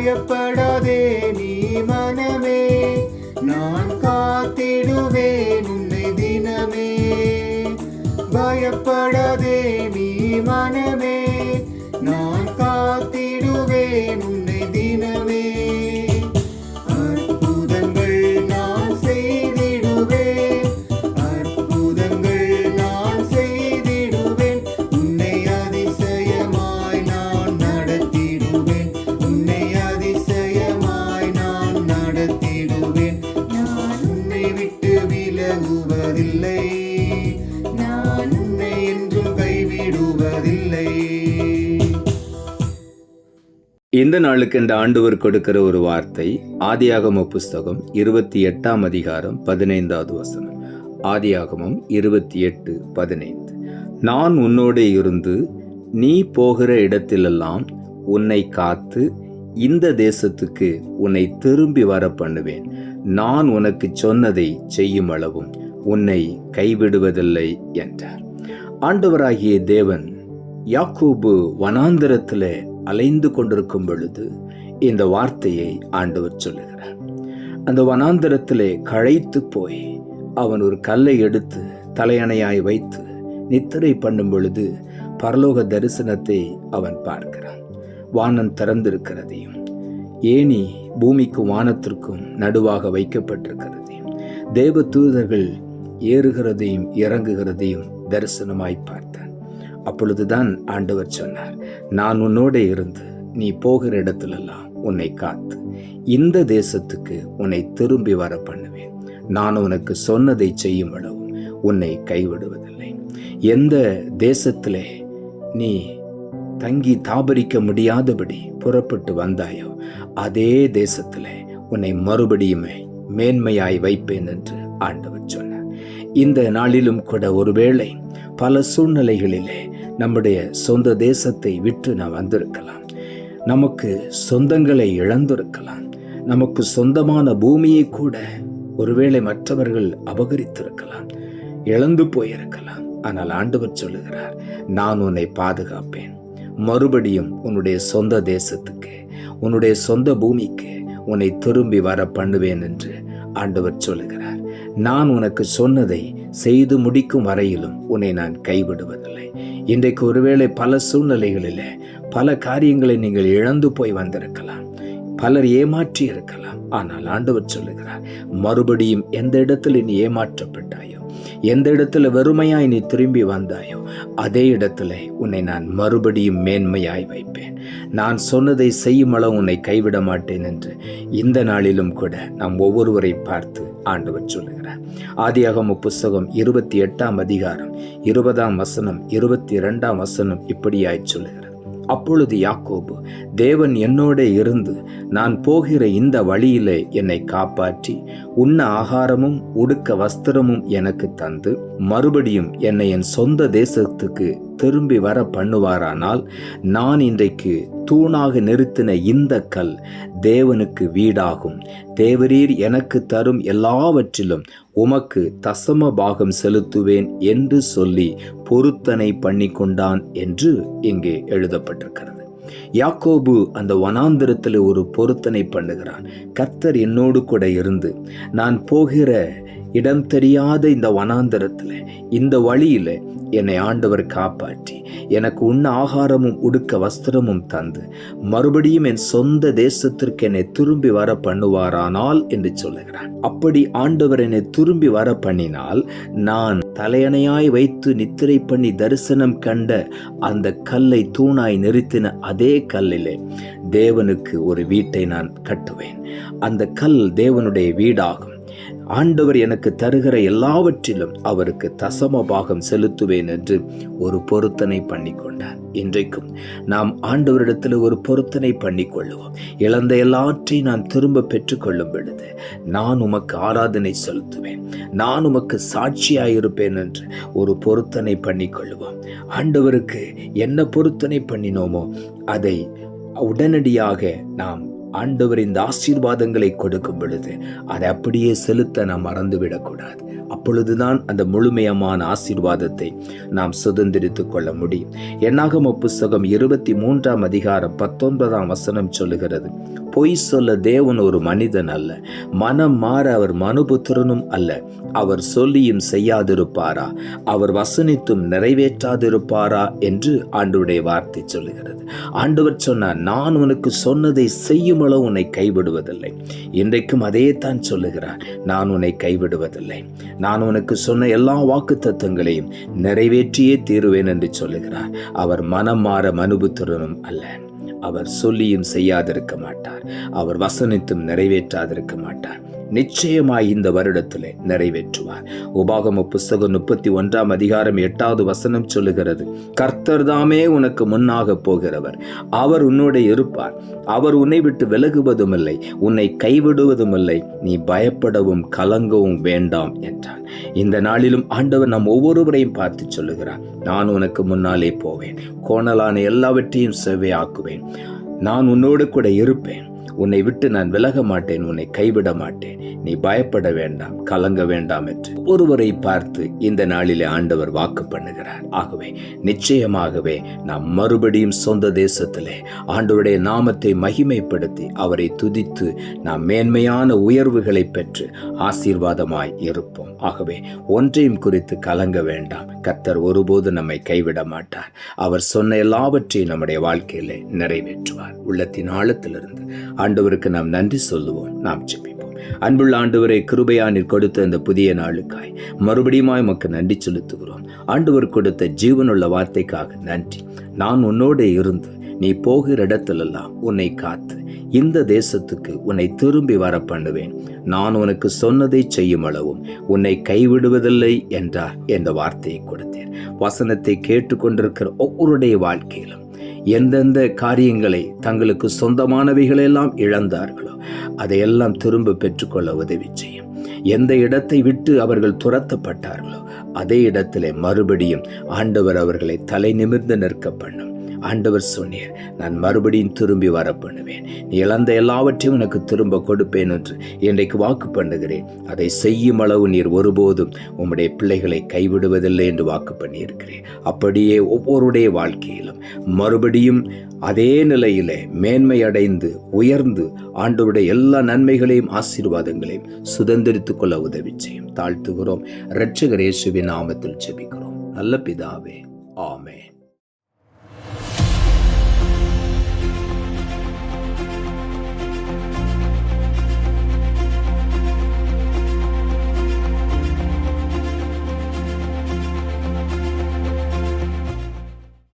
பயப்படாதே நீ மனமே. நான் காத்திடுவேன் உன்னை தினமே. பயப்படாதே நீ மனமே. நான் காத்திடுவேன் உன்னை இந்த நாளுக்கு இந்த ஆண்டவர் கொடுக்கிற ஒரு வார்த்தை ஆதியாகம புஸ்தகம் இருபத்தி எட்டாம் அதிகாரம் பதினைந்தாவது வசனம். ஆதியாகமம் இருபத்தி எட்டு பதினைந்து. நான் உன்னோடே இருந்து நீ போகிற இடத்திலெல்லாம் உன்னை காத்து இந்த தேசத்துக்கு உன்னை திரும்பி வர பண்ணுவேன் நான் உனக்கு சொன்னதை செய்யும் அளவும் உன்னை கைவிடுவதில்லை என்றார். ஆண்டவராகிய தேவன் யாக்கூபு வனாந்திரத்தில் அலைந்து கொண்டிருக்கும் பொழுது இந்த வார்த்தையை ஆண்டவர் சொல்லுகிறார். அந்த வனாந்தரத்திலே களைத்து போய் அவன் ஒரு கல்லை எடுத்து தலையணையாய் வைத்து நித்திரை பண்ணும் பொழுது பரலோக தரிசனத்தை அவன் பார்க்கிறான். வானம் திறந்திருக்கிறதையும் ஏனி பூமிக்கும் வானத்திற்கும் நடுவாக வைக்கப்பட்டிருக்கிறதையும் தேவ தூதர்கள் ஏறுகிறதையும் இறங்குகிறதையும் தரிசனமாய் பார்த்தான். அப்பொழுதுதான் ஆண்டவர் சொன்னார் நான் உன்னோட இருந்து நீ போகிற இடத்திலெல்லாம் உன்னை காத்து இந்த தேசத்துக்கு உன்னை திரும்பி வர பண்ணுவேன் நான் உனக்கு சொன்னதை செய்யும் அளவும் உன்னை கைவிடுவதில்லை. எந்த தேசத்திலே நீ தங்கி தாபரிக்க முடியாதபடி புறப்பட்டு வந்தாயோ அதே தேசத்திலே உன்னை மறுபடியுமே மேன்மையாய் வைப்பேன் என்று ஆண்டவர் சொன்னார். இந்த நாளிலும் கூட ஒருவேளை பல சூழ்நிலைகளிலே நம்முடைய சொந்த தேசத்தை விட்டு நாம் வந்திருக்கலாம். நமக்கு சொந்தங்களை இழந்திருக்கலாம். நமக்கு சொந்தமான பூமியை கூட ஒருவேளை மற்றவர்கள் அபகரித்திருக்கலாம். இழந்து போயிருக்கலாம். ஆனால் ஆண்டவர் சொல்லுகிறார் நான் உன்னை பாதுகாப்பேன். மறுபடியும் உன்னுடைய சொந்த தேசத்துக்கு உன்னுடைய சொந்த பூமிக்கு உன்னை திரும்பி வர பண்ணுவேன் என்று ஆண்டவர் சொல்லுகிறார். நான் உனக்கு சொன்னதை செய்து முடிக்கும் வரையிலும் உன்னை நான் கைவிடுவதில்லை. இன்றைக்கு ஒருவேளை பல சூழ்நிலைகளிலே பல காரியங்களை நீங்கள் இழந்து போய் வந்திருக்கலாம். பலர் ஏமாற்றி இருக்கலாம். ஆனால் ஆண்டவர் சொல்லுகிறார் மறுபடியும் எந்த இடத்தில் நீ ஏமாற்றப்பட்டாயோ எந்த இடத்துல வெறுமையாய் நீ திரும்பி வந்தாயோ அதே இடத்துல உன்னை நான் மறுபடியும் மேன்மையாய் வைப்பேன். நான் சொன்னதை செய்யும் அளவு உன்னை கைவிட மாட்டேன் என்று இந்த நாளிலும் கூட நாம் ஒவ்வொருவரை பார்த்து ஆண்டவர் சொல்லுகிறார். ஆதியாகம புஸ்தகம் இருபத்தி எட்டாம் அதிகாரம் இருபதாம் வசனம் இருபத்தி இரண்டாம் வசனம் இப்படியாய் சொல்லுகிறார் அப்பொழுது யாக்கோபு தேவன் என்னோட இருந்து நான் போகிற இந்த வழியிலே என்னை காப்பாற்றி உண்ண ஆகாரமும் உடுக்க வஸ்திரமும் எனக்கு தந்து மறுபடியும் என்னை என் சொந்த தேசத்துக்கு திரும்பி வர பண்ணுவாரானால் நான் இன்றைக்கு தூணாக நிறுத்தின இந்த கல் தேவனுக்கு வீடாகும். தேவரீர் எனக்கு தரும் எல்லாவற்றிலும் உமக்கு தசம பாகம் செலுத்துவேன் என்று சொல்லி பொருத்தனை பண்ணி கொண்டான் என்று இங்கே எழுதப்பட்டிருக்கிறது. யாக்கோபு அந்த வனாந்திரத்தில் ஒரு பொருத்தனை பண்ணுகிறான். கர்த்தர் என்னோடு கூட இருந்து நான் போகிற இடம் தெரியாத இந்த வனாந்தரத்தில் இந்த வழியில் என்னை ஆண்டவர் காப்பாற்றி. எனக்கு உண்ண ஆகாரமும் உடுக்க வஸ்திரமும் தந்து. மறுபடியும் என் சொந்த தேசத்திற்கு என்னை திரும்பி வர பண்ணுவாரானால் என்று சொல்லுகிறான். அப்படி ஆண்டவர் என்னை திரும்பி வர பண்ணினால் நான் தலையணையாய் வைத்து நித்திரை பண்ணி தரிசனம் கண்ட அந்த கல்லை தூணாய் நிறுத்தின அதே கல்லிலே தேவனுக்கு ஒரு வீட்டை நான் கட்டுவேன். அந்த கல் தேவனுடைய வீடாகும். ஆண்டவர் எனக்கு தருகிற எல்லாவற்றிலும் அவருக்கு தசம பாகம் செலுத்துவேன் என்று ஒரு பொருத்தனை பண்ணி கொண்டார் இன்றைக்கும் நாம் ஆண்டவரிடத்தில் ஒரு பொருத்தனை பண்ணி கொள்ளுவோம் இழந்த எல்லாற்றையும் நான் திரும்ப பெற்றுக்கொள்ளும் பொழுது நான் உமக்கு ஆராதனை செலுத்துவேன். நான் உமக்கு சாட்சியாயிருப்பேன் என்று ஒரு பொருத்தனை பண்ணி கொள்ளுவோம் ஆண்டவருக்கு என்ன பொருத்தனை பண்ணினோமோ அதை உடனடியாக நாம் ஆண்டவர் இந்த ஆசீர்வாதங்களை கொடுக்கும் பொழுது அதை அப்படியே செலுத்த நாம் மறந்துவிடக்கூடாது. அப்பொழுதுதான் அந்த முழுமையமான ஆசீர்வாதத்தை நாம் சுதந்திரித்துக் கொள்ள முடியும். எண்ணாகம புஸ்தகம் இருபத்தி மூன்றாம் அதிகாரம் பத்தொன்பதாம் வசனம் சொல்லுகிறது. பொய் சொல்ல தேவன் ஒரு மனிதன் அல்ல. மனம் மாற அவர் மனுபுத்திரனும் அல்ல. அவர் சொல்லியும் செய்யாதிருப்பாரா? அவர் வசனித்தும் நிறைவேற்றாதிருப்பாரா? என்று ஆண்டுடைய வார்த்தை சொல்லுகிறது. ஆண்டவர் சொன்னார் நான் உனக்கு சொன்னதை செய்யும் அளவு உன்னை கைவிடுவதில்லை. இன்றைக்கும் அதே தான் சொல்லுகிறார் நான் உன்னை கைவிடுவதில்லை. நான் உனக்கு சொன்ன எல்லா வாக்கு தத்துவங்களையும் நிறைவேற்றியே தீருவேன் என்று சொல்லுகிறார். அவர் மனம் மாற மனுபுத்திரனும் அல்ல. அவர் சொல்லியும் செய்யாதிருக்க மாட்டார். அவர் வசனித்தும் நிறைவேற்றாதிருக்க மாட்டார். நிச்சயமாய் இந்த வருடத்திலே நிறைவேற்றுவார். உபாகம புஸ்தகம் முப்பத்தி ஒன்றாம் அதிகாரம் எட்டாவது வசனம் சொல்லுகிறது கர்த்தர் தாமே உனக்கு முன்னாக போகிறவர். அவர் உன்னோட இருப்பார். அவர் உன்னை விட்டு விலகுவதும் இல்லை உன்னை கைவிடுவதும் இல்லை நீ பயப்படவும் கலங்கவும் வேண்டாம் என்றார் இந்த நாளிலும் ஆண்டவர் நம் ஒவ்வொருவரையும் பார்த்து சொல்லுகிறார் நான் உனக்கு முன்னாலே போவேன். கோணலான எல்லாவற்றையும் செவ்வையாக்குவேன் நான் உன்னோடு கூட இருப்பேன். உன்னை விட்டு நான் விலக மாட்டேன் உன்னை கைவிட மாட்டேன். நீ பயப்பட வேண்டாம் கலங்க வேண்டாம் என்று ஒருவரை பார்த்து இந்த நாளிலே ஆண்டவர் வாக்கு பண்ணுகிறார். ஆகவே நிச்சயமாகவே நாம் மறுபடியும் சொந்த தேசத்திலே ஆண்டவருடைய நாமத்தை மகிமைப்படுத்தி அவரை துதித்து நாம் மேன்மையான உயர்வுகளை பெற்று ஆசீர்வாதமாய் இருப்போம். ஆகவே ஒன்றையும் குறித்து கலங்க வேண்டாம். கர்த்தர் ஒருபோது நம்மை கைவிட மாட்டார். அவர் சொன்ன எல்லாவற்றையும் நம்முடைய வாழ்க்கையிலே நிறைவேற்றுவார். உள்ளத்தின் ஆழத்திலிருந்து ஆண்டவருக்கு நாம் நன்றி சொல்லுவோம். நாம் ஜெபிப்போம். அன்புள்ள ஆண்டவரை கிருபையானில் கொடுத்த இந்த புதிய நாளுக்காய் மறுபடியுமாய் உமக்கு நன்றி செலுத்துகிறோம். ஆண்டவர் கொடுத்த ஜீவனுள்ள வார்த்தைக்காக நன்றி. நான் உன்னோடு இருந்து நீ போகிற இடத்திலெல்லாம் உன்னை காத்து இந்த தேசத்துக்கு உன்னை திரும்பி வர பண்ணுவேன். நான் உனக்கு சொன்னதை செய்யும் அளவும் உன்னை கைவிடுவதில்லை என்றார் என்ற வார்த்தையை கொடுத்தேன். வசனத்தை கேட்டுக்கொண்டிருக்கிற ஒவ்வொருடைய வாழ்க்கையிலும் எந்தெந்த காரியங்களை தங்களுக்கு சொந்தமானவைகளெல்லாம் இழந்தார்களோ அதையெல்லாம் திரும்ப பெற்றுக்கொள்ள உதவி செய்யும். எந்த இடத்தை விட்டு அவர்கள் துரத்தப்பட்டார்களோ அதே இடத்திலே மறுபடியும் ஆண்டவர் அவர்களை தலை நிமிர்ந்து நிற்க பண்ணும். ஆண்டவர் சொன்னீர் நான் மறுபடியும் திரும்பி வர பண்ணுவேன் நீ இழந்த எல்லாவற்றையும் உனக்கு திரும்ப கொடுப்பேன் என்று இன்றைக்கு வாக்கு பண்ணுகிறேன். அதை செய்யும் அளவு நீர் ஒருபோதும் உம்முடைய பிள்ளைகளை கைவிடுவதில்லை என்று வாக்கு பண்ணியிருக்கிறேன். அப்படியே ஒவ்வொருடைய வாழ்க்கையிலும் மறுபடியும் அதே நிலையிலே மேன்மையடைந்து உயர்ந்து ஆண்டவருடைய எல்லா நன்மைகளையும் ஆசீர்வாதங்களையும் சுதந்திரித்துக் கொள்ள உதவி செய்யும். தாழ்த்துகிறோம். இரட்சகர் இயேசுவின் நாமத்தில் செபிக்கிறோம் நல்ல பிதாவே. ஆமே